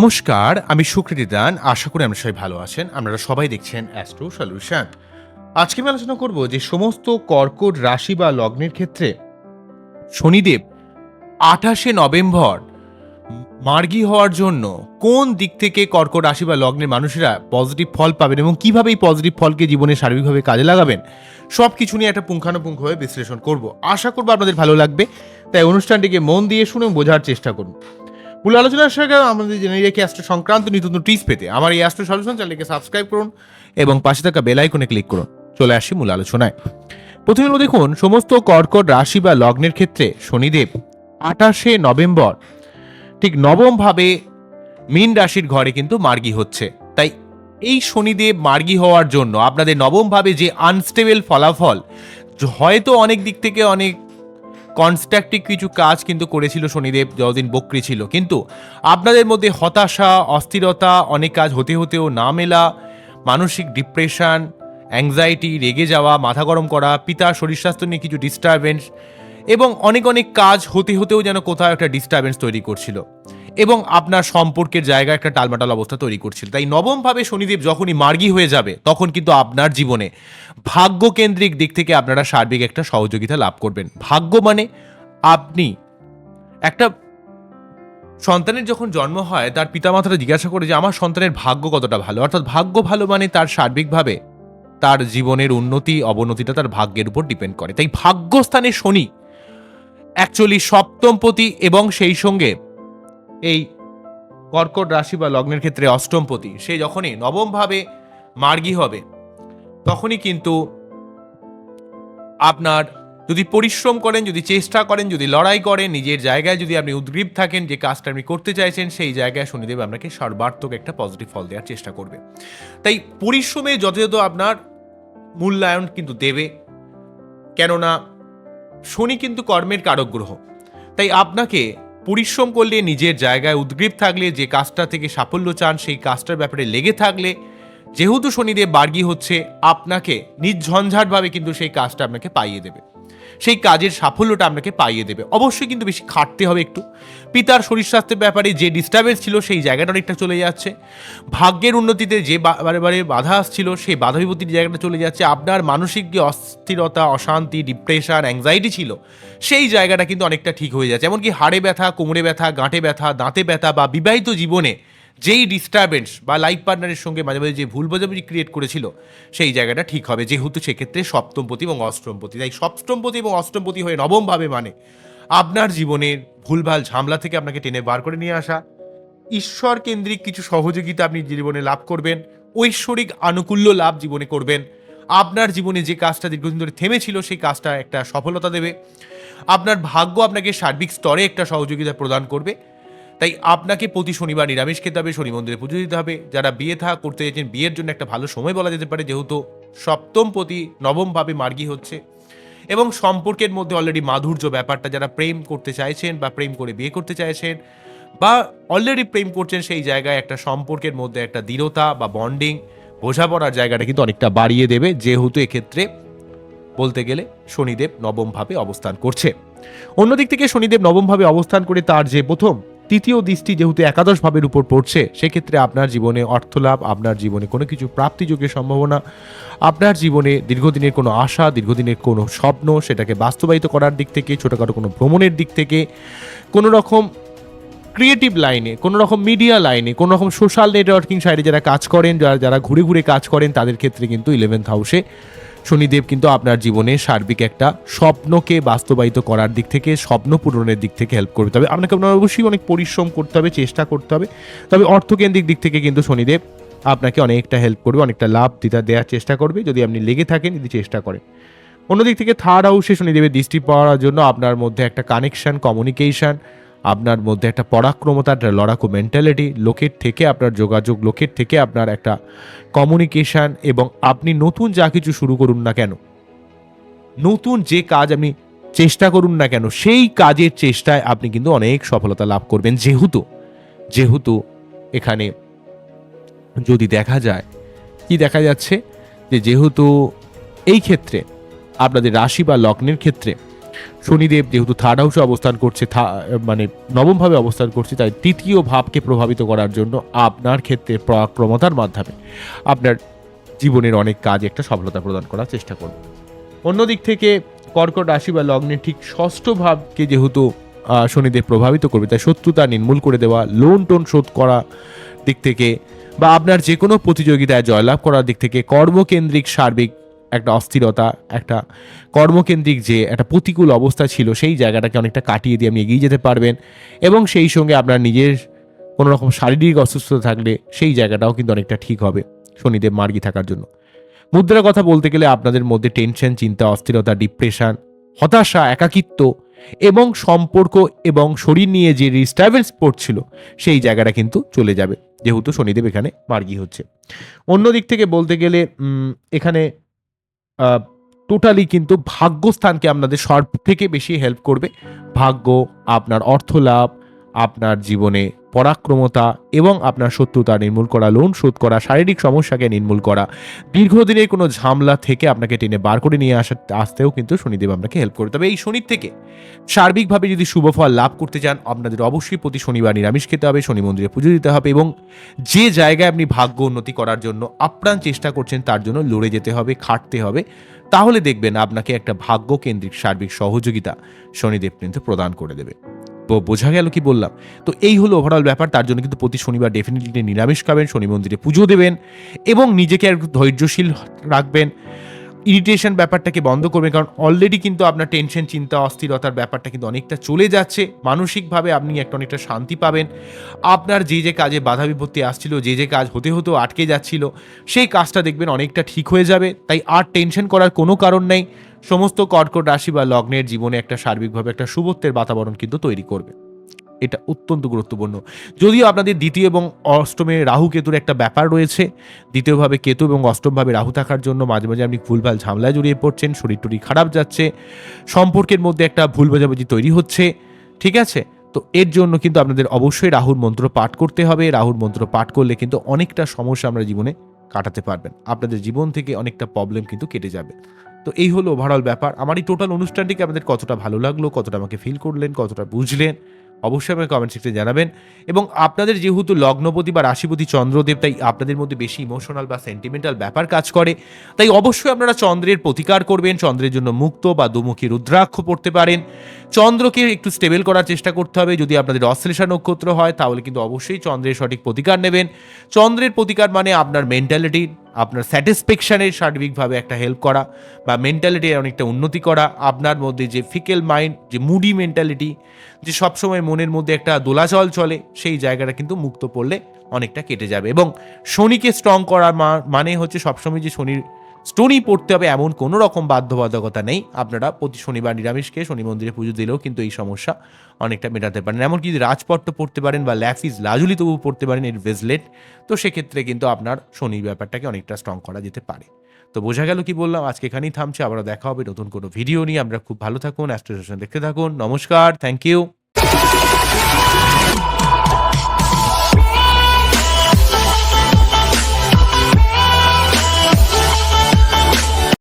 নমস্কার, আমি সুকৃতি দান। আশা করি আমরা সবাই ভালো আছেন। আপনারা সবাই দেখছেন অ্যাস্ট্রো সলিউশন আজকে আমি আলোচনা করব যে সমস্ত কর্কট রাশি বা লগ্নের ক্ষেত্রে শনিদেব আঠাশে নভেম্বর মার্গী হওয়ার জন্য কোন দিক থেকে কর্কট রাশি বা লগ্নের মানুষেরা পজিটিভ ফল পাবেন এবং কীভাবে এই পজিটিভ ফলকে জীবনে সার্বিকভাবে কাজে লাগাবেন সব কিছু নিয়ে একটা পুঙ্খানুপুঙ্খভাবে বিশ্লেষণ করব। আশা করব আপনাদের ভালো লাগবে। তাই অনুষ্ঠানটিকে মন দিয়ে শুনে বোঝার চেষ্টা করুন। মূল আলোচনার সঙ্গে আমাদের জেনে রেখে অ্যাস্ট্রো সংক্রান্ত নিত্য টিপস পেতে আমার এই অ্যাস্ট্রো সলিউশন চ্যানেলকে সাবস্ক্রাইব করুন এবং পাশে থাকা বেল আইকনে ক্লিক করুন। চলে আসি মূল আলোচনায়। প্রথমে দেখুন, সমস্ত কর্কট রাশি বা লগ্নের ক্ষেত্রে শনিদেব আঠাশে নভেম্বর, ঠিক নবমভাবে মীন রাশির ঘরে কিন্তু মার্গী হচ্ছে। তাই এই শনিদেব মার্গী হওয়ার জন্য আপনাদের নবমভাবে যে আনস্টেবল ফলাফল, হয়তো অনেক দিক থেকে অনেক কনস্ট্রাকটিভ কিছু কাজ কিন্তু করেছিল শনিদেব, যতদিন বক্রি ছিল। কিন্তু আপনাদের মধ্যে হতাশা, অস্থিরতা, অনেক কাজ হতে হতেও না মেলা মানসিক ডিপ্রেশন অ্যাংজাইটি রেগে যাওয়া, মাথা গরম করা, পিতার শরীর স্বাস্থ্য নিয়ে কিছু ডিস্টারবেন্স এবং অনেক অনেক কাজ হতে হতেও যেন কোথাও একটা ডিস্টারবেন্স তৈরি করছিল। এবং আপনার সম্পর্কের জায়গায় একটা টালমাটাল অবস্থা তৈরি করছিল। তাই নবমভাবে শনিদেব যখনই মার্গী হয়ে যাবে, তখন কিন্তু আপনার জীবনে ভাগ্যকেন্দ্রিক দিক থেকে আপনারা সার্বিক একটা সহযোগিতা লাভ করবেন। ভাগ্য মানে আপনি একটা সন্তানের যখন জন্ম হয়, তার পিতামাতারা জিজ্ঞাসা করে যে, আমার সন্তানের ভাগ্য কতটা ভালো? অর্থাৎ ভাগ্য ভালো মানে তার সার্বিকভাবে তার জীবনের উন্নতি, অবনতিটা তার ভাগ্যের উপর ডিপেন্ড করে। তাই ভাগ্যস্থানে শনি অ্যাকচুয়ালি সপ্তমপতি এবং সেই সঙ্গে এই কর্কট রাশি বা লগ্নের ক্ষেত্রে অষ্টমপতি, সে যখনই নবমভাবে মার্গী হবে, তখনই কিন্তু আপনার যদি পরিশ্রম করেন, যদি চেষ্টা করেন, যদি লড়াই করেন, নিজের জায়গায় যদি আপনি উদ্গ্রীব থাকেন, যে কাজটা আপনি করতে চাইছেন, সেই জায়গায় শনিদেব আপনাকে সর্বার্থক একটা পজিটিভ ফল দেওয়ার চেষ্টা করবে। তাই পরিশ্রমে যথাযথ আপনার মূল্যায়ন কিন্তু দেবে, কেননা শনি কিন্তু কর্মের কারক গ্রহ, তাই আপনাকে পরিশ্রম করলে, নিজের জায়গায় উদ্গ্রীব থাকলে, যে কাজটা থেকে সাফল্য চান, সেই কাজটার ব্যাপারে লেগে থাকলে, যেহেতু শনিদেব বার্গী হচ্ছে, আপনাকে নির্ঝঞ্ঝাটভাবে কিন্তু সেই কাজটা আপনাকে পাইয়ে দেবে। সেই কাজের সাফল্যটা আপনাকে পাইয়ে দেবে। অবশ্যই কিন্তু বেশি খাটতে হবে একটু। পিতার শরীর স্বাস্থ্যের ব্যাপারে যে ডিস্টার্বেন্স ছিল, সেই জায়গাটা অনেকটা চলে যাচ্ছে। ভাগ্যের উন্নতিতে যে বারে বারে বাধা আসছিল, সেই বাধা বিপত্তির জায়গাটা চলে যাচ্ছে। আপনার মানসিক যে অস্থিরতা, অশান্তি ডিপ্রেশন অ্যাংজাইটি ছিল। সেই জায়গাটা কিন্তু অনেকটা ঠিক হয়ে যাচ্ছে। এমনকি হাড়ে ব্যথা, কোমরে ব্যথা, গাঁটে ব্যথা, দাঁতে ব্যথা বা বিবাহিত জীবনে যেই ডিস্টারবেন্স বা লাইফ পার্টনারের সঙ্গে মাঝে মাঝে যে ভুল বোঝাবুঝি ক্রিয়েট করেছিল, সেই জায়গাটা ঠিক হবে। যেহেতু সেক্ষেত্রে সপ্তমপতি এবং অষ্টমপতি। তাই সপ্তমপতি এবং অষ্টমপতি হয়ে নবমভাবে মানে আপনার জীবনের ভুলভাল ঝামলা থেকে আপনাকে টেনে বার করে নিয়ে আসা। ঈশ্বর কেন্দ্রিক কিছু সহযোগিতা আপনি জীবনে লাভ করবেন। ঐশ্বরিক আনুকূল্য লাভ জীবনে করবেন। আপনার জীবনে যে কাজটা দীর্ঘদিন ধরে থেমেছিল, সেই কাজটা একটা সফলতা দেবে। আপনার ভাগ্য আপনাকে সার্বিক স্তরে একটা সহযোগিতা প্রদান করবে। তাই আপনাকে প্রতি শনিবার নিরামিষ খেতে হবে, শনি মন্দিরে পুজো দিতে হবে। যারা বিয়ে থা, করতে চাইছেন, বিয়ের জন্য একটা ভালো সময় বলা যেতে পারে, যেহেতু সপ্তম প্রতি নবমভাবে মার্গী হচ্ছে। এবং সম্পর্কের মধ্যে অলরেডি মাধুর্য ব্যাপারটা, যারা প্রেম করতে চাইছেন বা প্রেম করে বিয়ে করতে চাইছেন বা অলরেডি প্রেম করছেন, সেই জায়গায় একটা সম্পর্কের মধ্যে একটা দৃঢ়তা বা বন্ডিং বোঝাপড়ার জায়গাটা কিন্তু অনেকটা বাড়িয়ে দেবে, যেহেতু এক্ষেত্রে বলতে গেলে শনিদেব নবমভাবে অবস্থান করছে। অন্যদিক থেকে শনিদেব নবমভাবে অবস্থান করে তার যে প্রথম তৃতীয় দৃষ্টি যেহেতু একাদশ ভাবের উপর পড়ছে, সেক্ষেত্রে আপনার জীবনে অর্থলাভ, আপনার জীবনে কোনো কিছু প্রাপ্তিযোগের সম্ভাবনা, আপনার জীবনে দীর্ঘদিনের কোনো আশা, দীর্ঘদিনের কোনো স্বপ্ন, সেটাকে বাস্তবায়িত করার দিক থেকে, ছোটোখাটো কোনো ভ্রমণের দিক থেকে, কোনো রকম ক্রিয়েটিভ লাইনে কোনো রকম মিডিয়া লাইনে কোনো রকম সোশ্যাল নেটওয়ার্কিং সাইডে যারা কাজ করেন, যারা যারা ঘুরে ঘুরে কাজ করেন, তাদের ক্ষেত্রে কিন্তু ইলেভেন্থ হাউসে শনিদেব কিন্তু আপনার জীবনে সার্বিক একটা স্বপ্নকে বাস্তবায়িত করার দিক থেকে, স্বপ্ন পূরণের দিক থেকে হেল্প করবে তবে আপনাকে আপনার অবশ্যই অনেক পরিশ্রম করতে হবে, চেষ্টা করতে হবে। তবে অর্থকেন্দ্রিক দিক থেকে কিন্তু শনিদেব আপনাকে অনেকটা হেল্প করবে, অনেকটা লাভ দিতে, দেওয়ার চেষ্টা করবে। যদি আপনি লেগে থাকেন, যদি চেষ্টা করেন। অন্যদিক থেকে থার্ড হাউসে শনিদেবের দৃষ্টি পাওয়ার জন্য আপনার মধ্যে একটা কানেকশন কমিউনিকেশন আপনার মধ্যে একটা পরাক্রমতা একটা লড়াকু মেন্টালিটি লোকের থেকে আপনার যোগাযোগ, লোকের থেকে আপনার একটা কমিউনিকেশন এবং আপনি নতুন যা কিছু শুরু করুন না কেন, নতুন যে কাজ আপনি চেষ্টা করুন না কেন, সেই কাজের চেষ্টায় আপনি কিন্তু অনেক সফলতা লাভ করবেন। যেহেতু যেহেতু এখানে যদি দেখা যায়, কি দেখা যাচ্ছে? যে যেহেতু এই ক্ষেত্রে, আপনাদের রাশি বা লগ্নের ক্ষেত্রে শনিদেব যেহেতু থার্ড হাউসে অবস্থান করছে মানে নবমভাবে অবস্থান করছে, তাই তৃতীয় ভাবকে প্রভাবিত করার জন্য আপনার ক্ষেত্রে পরাক্রমতার মাধ্যমে আপনার জীবনের অনেক কাজ একটা সফলতা প্রদান করার চেষ্টা করবে অন্যদিক থেকে কর্কট রাশি বা লগ্নে ঠিক ষষ্ঠ ভাবকে যেহেতু শনিদেব প্রভাবিত করবে, তাই শত্রুতা নির্মূল করে দেওয়া লোন টোন শোধ করা দিক থেকে বা আপনার যে কোনো প্রতিযোগিতায় জয়লাভ করার দিক থেকে কর্মকেন্দ্রিক সার্বিক একটা অস্থিরতা, একটা কর্মকেন্দ্রিক যে একটা প্রতিকূল অবস্থা ছিল, সেই জায়গাটাকে অনেকটা কাটিয়ে দিয়ে আপনি এগিয়ে যেতে পারবেন এবং সেই সঙ্গে আপনার নিজের কোনো রকম শারীরিক অসুস্থতা থাকলে সেই জায়গাটাও কিন্তু অনেকটা ঠিক হবে। শনিদেব মার্গি থাকার জন্য। মুদ্রার কথা বলতে গেলে আপনাদের মধ্যে টেনশন, চিন্তা, অস্থিরতা, ডিপ্রেশন, হতাশা, একাকিত্ব এবং সম্পর্ক এবং শরীর নিয়ে যে ডিস্টারবেন্স পড়ছিল সেই জায়গাটা কিন্তু চলে যাবে। যেহেতু শনিদেব এখানে মার্গি হচ্ছে। অন্য দিক থেকে বলতে গেলে এখানে টোটালি কিন্তু ভাগ্যস্থানকে আপনাদের সব থেকে বেশি হেল্প করবে। ভাগ্য, আপনার অর্থ লাভ আপনার জীবনে পরাক্রমতা এবং আপনার শত্রুতা নির্মূল করা লোন শোধ করা, শারীরিক সমস্যাকে নির্মূল করা। দীর্ঘদিনের কোনো ঝামলা থেকে আপনাকে টেনে বার করে নিয়ে আসা, আসতেও কিন্তু শনিদেব আপনাকে হেল্প করবে তবে এই শনির থেকে সার্বিকভাবে যদি শুভ ফল লাভ করতে চান, আপনাদের অবশ্যই প্রতি শনিবার নিরামিষ খেতে হবে, শনি মন্দিরে পুজো দিতে হবে এবং যে জায়গায় আপনি ভাগ্য উন্নতি করার জন্য আপ্রাণ চেষ্টা করছেন, তার জন্য লড়ে যেতে হবে, খাটতে হবে। তাহলে দেখবেন আপনাকে একটা ভাগ্য কেন্দ্রিক সার্বিক সহযোগিতা শনিদেব কিন্তু প্রদান করে দেবে। বোঝা গেল কি বললাম। তো এই হলো ওভারঅল ব্যাপার, তার জন্য কিন্তু প্রতি শনিবার ডেফিনেটলি নিরামিষ খাবেন, শনি মন্দিরে পুজো দেবেন এবং নিজেকে আর ধৈর্যশীল রাখবেন। ইরিটেশন ব্যাপারটাকে বন্ধ করবেন কারণ অলরেডি কিন্তু আপনার টেনশন চিন্তা, অস্থিরতার ব্যাপারটা কিন্তু অনেকটা চলে যাচ্ছে। মানসিকভাবে আপনি একটা অনেকটা শান্তি পাবেন। আপনার যে যে কাজে বাধা বিপত্তি আসছিল, যে যে কাজ হতে হতেও আটকে যাচ্ছিল, সেই কাজটা দেখবেন অনেকটা ঠিক হয়ে যাবে। তাই আর টেনশন করার কোনো কারণ নেই। সমস্ত কর্কট রাশি বা লগ্নের জীবনে একটা সার্বিকভাবে একটা শুভত্বের বাতাবরণ কিন্তু তৈরি করবে। এটা অত্যন্ত গুরুত্বপূর্ণ। যদিও আপনাদের দ্বিতীয় এবং অষ্টমে রাহু কেতুর একটা ব্যাপার রয়েছে, দ্বিতীয়ভাবে কেতু এবং অষ্টমভাবে রাহু থাকার জন্য মাঝে মাঝে আপনি ভুলভাল ঝামেলায় জড়িয়ে পড়ছেন, শরীর টরীর খারাপ যাচ্ছে, সম্পর্কের মধ্যে একটা ভুল বোঝাবুঝি তৈরি হচ্ছে, ঠিক আছে? তো এর জন্য কিন্তু আপনাদের অবশ্যই রাহুর মন্ত্র পাঠ করতে হবে। রাহুর মন্ত্র পাঠ করলে কিন্তু অনেকটা সমস্যা আমরা জীবনে কাটাতে পারবেন। আপনাদের জীবন থেকে অনেকটা প্রবলেম কিন্তু কেটে যাবে। তো এই হলো ওভারঅল ব্যাপার। আমার এই টোটাল অনুষ্ঠানটিকে আপনাদের কতটা ভালো লাগল, কতটা আমাকে ফিল করলেন, কতটা বুঝলেন অবশ্যই আমাকে কমেন্ট সেকশনে জানাবেন। এবং আপনাদের যেহেতু লগ্নপতি বা রাশিপতি চন্দ্রদেব, তাই আপনাদের মধ্যে বেশি ইমোশনাল বা সেন্টিমেন্টাল ব্যাপার কাজ করে। তাই অবশ্যই আপনারা চন্দ্রের প্রতিকার করবেন, চন্দ্রের জন্য মুক্ত বা দুমুখী রুদ্রাক্ষ পড়তে পারেন। চন্দ্রকে একটু স্টেবল করার চেষ্টা করতে হবে, যদি আপনাদের অশ্লেষা নক্ষত্র হয়, তাহলে কিন্তু অবশ্যই চন্দ্রের সঠিক প্রতিকার নেবেন। চন্দ্রের প্রতিকার মানে আপনার মেন্টালিটি আপনার স্যাটিসফ্যাকশানের সার্বিকভাবে একটা হেল্প করা বা মেন্টালিটির অনেকটা উন্নতি করা, আপনার মধ্যে যে ফিকেল মাইন্ড যে মুডি মেন্টালিটি যে সবসময় মনের মধ্যে একটা দোলাচল চলে, সেই জায়গাটা কিন্তু মুক্ত পড়লে অনেকটা কেটে যাবে। এবং শনিকে স্ট্রং করার মানে হচ্ছে সবসময় যে শনির স্টোনই পড়তে হবে এমন কোনো রকম বাধ্যবাধকতা নেই। আপনারা প্রতি শনিবার নিরামিষকে শনি মন্দিরে পুজো দিলেও কিন্তু এই সমস্যা অনেকটা মেটাতে পারেন। এমনকি যদি রাজপট্ট পড়তে পারেন বা ল্যাফিস লাজুলি তবু পড়তে পারেন, এর ভেজলেট, তো সেক্ষেত্রে কিন্তু আপনার শনির ব্যাপারটাকে অনেকটা স্ট্রং করা যেতে পারে। তো বোঝা গেল কি বললাম, আজকে এখানেই থামছে আবার দেখা হবে নতুন কোনো ভিডিও নিয়ে। আমরা খুব ভালো থাকুন অ্যাস্ট্রোসেশন দেখতে থাকুন। নমস্কার থ্যাংক ইউ